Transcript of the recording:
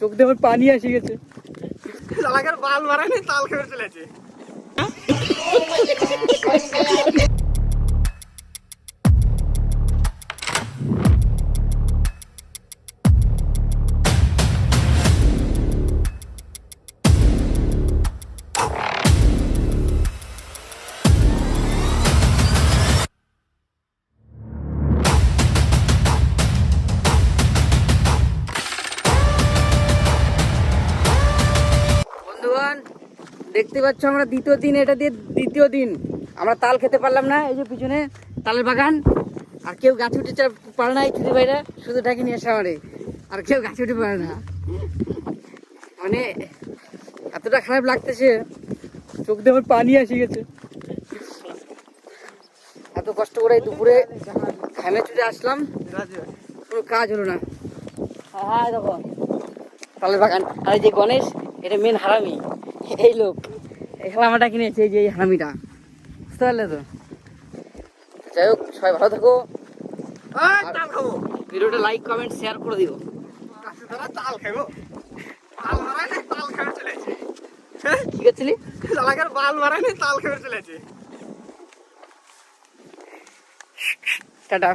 চোখ দিয়ে আমার পানি এসে গেছে। বাল মারানি তাল খেয়ে চলেছে বন্ধুগণ দেখতে পাচ্ছ আমরা দ্বিতীয় দিন এটা দিয়ে দ্বিতীয় দিন। আমরা তাল খেতে পারলাম না এই যে পিছনে তালের বাগান। আর কেউ গাছ উঠে পারে না এই ছুটি ভাইরা শুধু ডাকি নিয়ে আসে আমারে। আর কেউ গাছ উঠে পারে না। মানে এতটা খারাপ লাগতেছে চোখ দিয়ে আমার পানি আসে গেছে। এত কষ্ট করে এই দুপুরে ঘামে চুটে আসলাম। কোনো কাজ হলো না। হ্যাঁ দেখো। তালের বাগান। আর এই যে গণেশ এটা মেন হারামি। এই লোক এই হারামাটা কিনেছে এই যে এই হারামিটা। বুঝতে পারলে তো? যাই হোক সবাই ভালো থাকো। তাল ভিডিওটা লাইক কমেন্ট শেয়ার করে দিও। তাল খাব। বাল মারানি তাল চলেছে। কি করছিলি? বাল তাল চলেছে। টাটা।